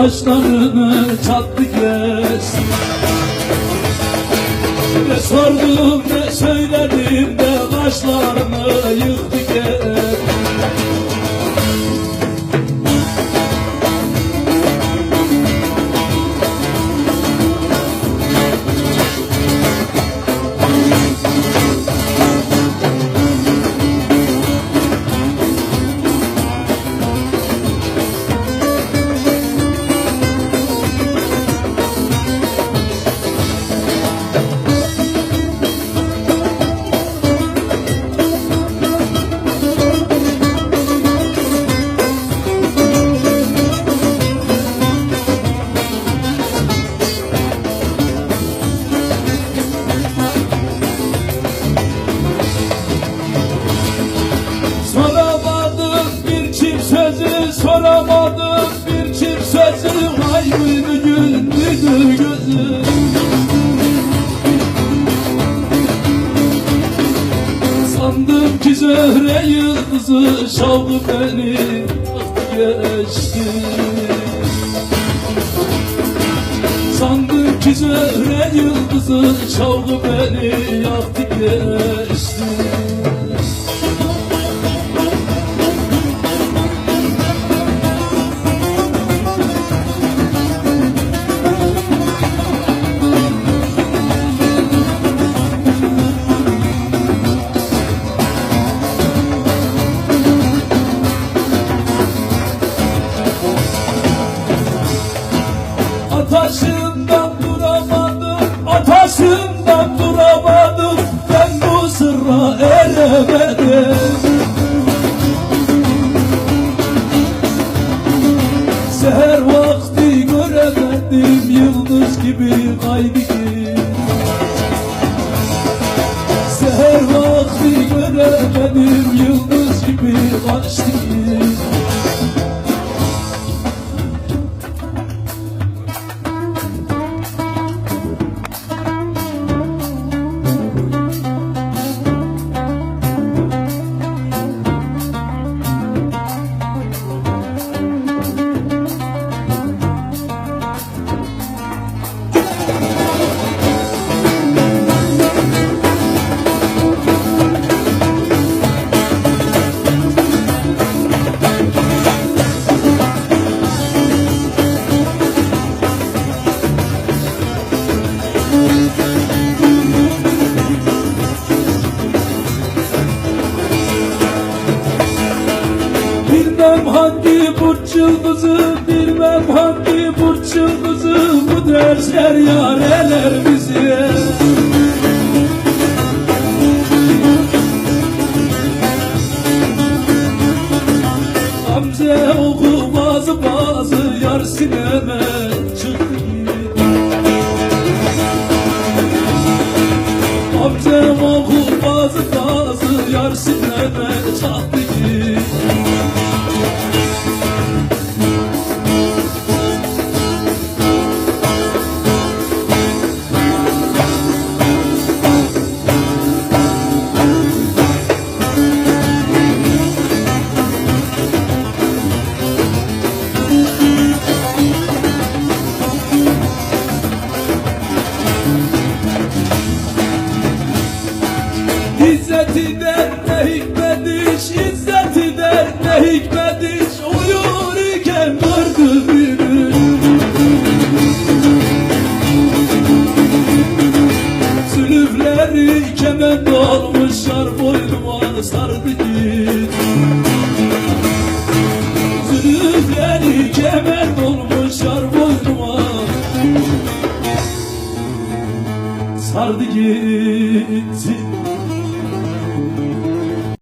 kaşlarını çattı yıldızı Şavkı beni geçti? Sandım ki zöhre yıldızı Şavkı beni yaktı geçti ki Seher vakti göremedim Yıldız gibi kaçtı Bilmem hangi burç yıldızı Bu dersler yareler bizi İzzeti der ne hikmetiş, izzeti der ne hikmetiş? Uyur iken gördü biri Zülüfleri kemen dolmuş yar boynuma sardı git. Zülüfleri kemen dolmuş yar boynuma Sardı git